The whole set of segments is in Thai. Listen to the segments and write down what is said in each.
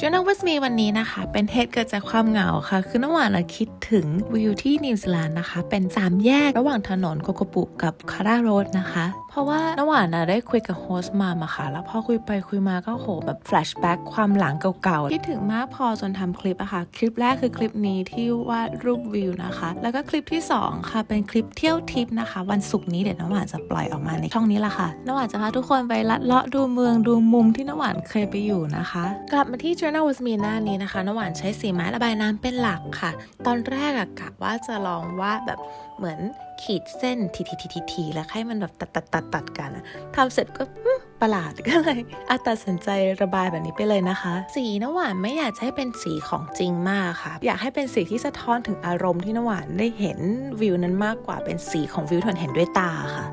Journal with me วันนี้นะคะ เป็นเหตุเกิดจากความเหงาค่ะ คือน้ำหวานอะคิดถึงวิวที่นิวซีแลนด์นะคะ เป็นสามแยกระหว่างถนนโคโคปุกับคาราโรดนะคะ ราะว่าน้ำหวานอะได้คุยกับโฮสต์มามาค่ะ แล้วพอคุยไปคุยมาก็โหแบบแฟลชแบ็กความหลังเก่าๆคิดถึงมากพอจนทำคลิปอะค่ะ คลิปแรกคือคลิปนี้ที่วาดรูปวิวนะคะ แล้วก็คลิปที่ 2 ค่ะ เป็นคลิปเที่ยวทิปนะคะ วันศุกร์นี้เดี๋ยวน้ำหวานจะปล่อยออกมาในช่องนี้ละค่ะน้ำหวานจะพาทุกคนไปลัดเลาะดูเมืองดูมุมที่น้ำหวานเคยไปอยู่นะคะ กลับมาที่ Journal with me หน้านี้นะคะน้ำหวานใช้สีไม้ระบายน้ำเป็นหลักค่ะ ตอนแรกอะกะว่าจะลองวาดแบบเหมือนขีดเส้นทีๆๆๆแล้วให้มันแบบตัดตัดตัดตัดๆๆๆกันอะทำเสร็จก็อืมประหลาดก็เลยอาตัดสินใจระบายแบบนี้ไปเลยนะคะ สีน้ำหวานไม่อยากจะให้เป็นสีของจริงมากค่ะ อยากให้เป็นสีที่สะท้อนถึงอารมณ์ที่น้ำหวานได้เห็นวิวนั้นมากกว่าเป็นสีของวิวที่มันเห็นด้วยตาค่ะ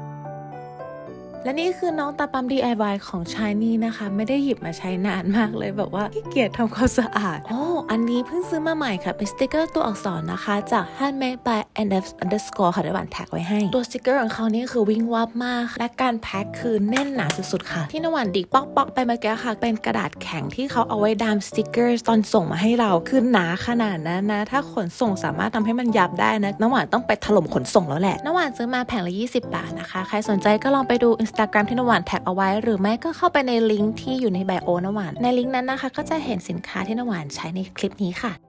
และนี่คือน้องตาปั๊ม DIY ของ Shiny นะคะ ไม่ได้หยิบมาใช้นานมากเลยแบบว่าขี้เกียจทำความสะอาด โอ้ อันนี้เพิ่งซื้อมาใหม่ค่ะ เป็นสติกเกอร์ตัวอักษรนะคะ จาก handmade by nf underscore ค่ะเดี๋ยวหวานแท็กไว้ให้ ตัวสติกเกอร์ของเขานี่คือวิ่งวับมาก และการแพ็คคือแน่นหนาสุดๆค่ะ ที่นวันดิกป๊อกๆไปเมื่อกี้ค่ะ เป็นกระดาษแข็งที่เขาเอาไว้ดามสติกเกอร์ตอนส่งมาให้เราคือหนาขนาดนั้นนะ ถ้าขนส่งสามารถทำให้มันยับได้นะน้ำหวานต้องไปถล่มขนส่งแล้วแหละน้ำหวานซื้อมาแผงละ20 บาทนะคะ ใครสนใจก็ลองไปดู Instagram ที่น้ำหวานแท็กเอาไว้ หรือไม่ก็เข้าไปในลิงก์ที่อยู่ในไบโอน้ำหวานในลิงก์นั้นนะคะ ก็จะเห็นสินค้าที่น้ำหวานใช้ในคลิปนี้ค่ะ